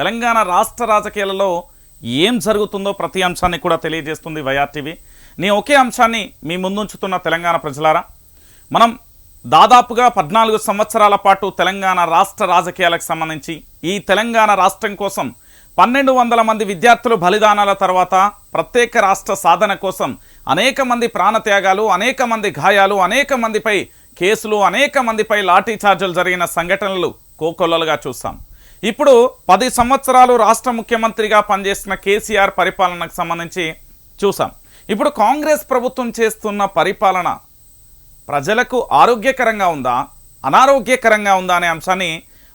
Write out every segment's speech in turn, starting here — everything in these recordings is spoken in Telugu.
తెలంగాణ రాష్ట్ర రాజకీయాలలో ఏం జరుగుతుందో ప్రతి అంశాన్ని కూడా తెలియజేస్తుంది వైఆర్టీవీ నీ ఒకే అంశాన్ని మీ ముందుంచుతున్న తెలంగాణ ప్రజలారా. మనం దాదాపుగా పద్నాలుగు సంవత్సరాల పాటు తెలంగాణ రాష్ట్ర రాజకీయాలకు సంబంధించి ఈ తెలంగాణ రాష్ట్రం కోసం పన్నెండు వందల మంది విద్యార్థులు బలిదానాల తర్వాత ప్రత్యేక రాష్ట్ర సాధన కోసం అనేక మంది ప్రాణత్యాగాలు అనేక మంది గాయాలు అనేక మందిపై కేసులు అనేక మందిపై లాఠీ చార్జీలు జరిగిన సంఘటనలు కోకొల్లలుగా చూస్తాం. ఇప్పుడు పది సంవత్సరాలు రాష్ట్ర ముఖ్యమంత్రిగా పనిచేసిన కేసీఆర్ పరిపాలనకు సంబంధించి చూసాం ఇప్పుడు కాంగ్రెస్ ప్రభుత్వం చేస్తున్న పరిపాలన ప్రజలకు ఆరోగ్యకరంగా ఉందా అనారోగ్యకరంగా ఉందా అనే అంశాన్ని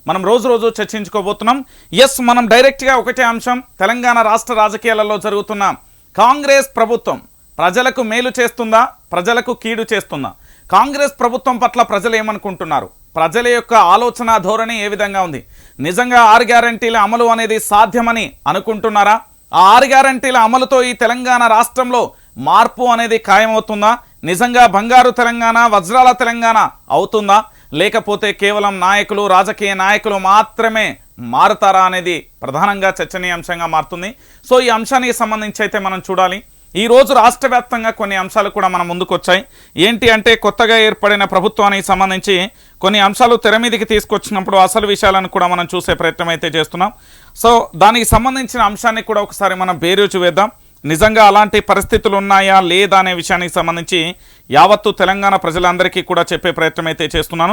మనం రోజు రోజు చర్చించుకోబోతున్నాం. ఎస్ మనం డైరెక్ట్గా ఒకటే అంశం. తెలంగాణ రాష్ట్ర రాజకీయాలలో జరుగుతున్న కాంగ్రెస్ ప్రభుత్వం ప్రజలకు మేలు చేస్తుందా ప్రజలకు కీడు చేస్తుందా? కాంగ్రెస్ ప్రభుత్వం పట్ల ప్రజలు ఏమనుకుంటున్నారు? ప్రజల యొక్క ఆలోచన ధోరణి ఏ విధంగా ఉంది? నిజంగా ఆరు గ్యారంటీల అమలు అనేది సాధ్యమని అనుకుంటున్నారా? ఆ ఆరు గ్యారంటీల అమలుతో ఈ తెలంగాణ రాష్ట్రంలో మార్పు అనేది ఖాయమవుతుందా? నిజంగా బంగారు తెలంగాణ వజ్రాల తెలంగాణ అవుతుందా? లేకపోతే కేవలం నాయకులు రాజకీయ నాయకులు మాత్రమే మారుతారా అనేది ప్రధానంగా చర్చనీయాంశంగా మారుతుంది. సో ఈ అంశానికి సంబంధించి అయితే మనం చూడాలి. ఈ రోజు రాష్ట్ర వ్యాప్తంగా కొన్ని అంశాలు కూడా మన ముందుకు వచ్చాయి ఏంటి అంటే కొత్తగా ఏర్పడిన ప్రభుత్వానికి సంబంధించి కొన్ని అంశాలు తెర మీదకి తీసుకొచ్చినప్పుడు అసలు విషయాలను కూడా మనం చూసే ప్రయత్నం అయితే చేస్తున్నాం. సో దానికి సంబంధించిన అంశాన్ని కూడా ఒకసారి మనం బేరోజు వేద్దాం. నిజంగా అలాంటి పరిస్థితులు ఉన్నాయా లేదా అనే విషయానికి సంబంధించి యావత్తు తెలంగాణ ప్రజలందరికీ కూడా చెప్పే ప్రయత్నం అయితే చేస్తున్నాను.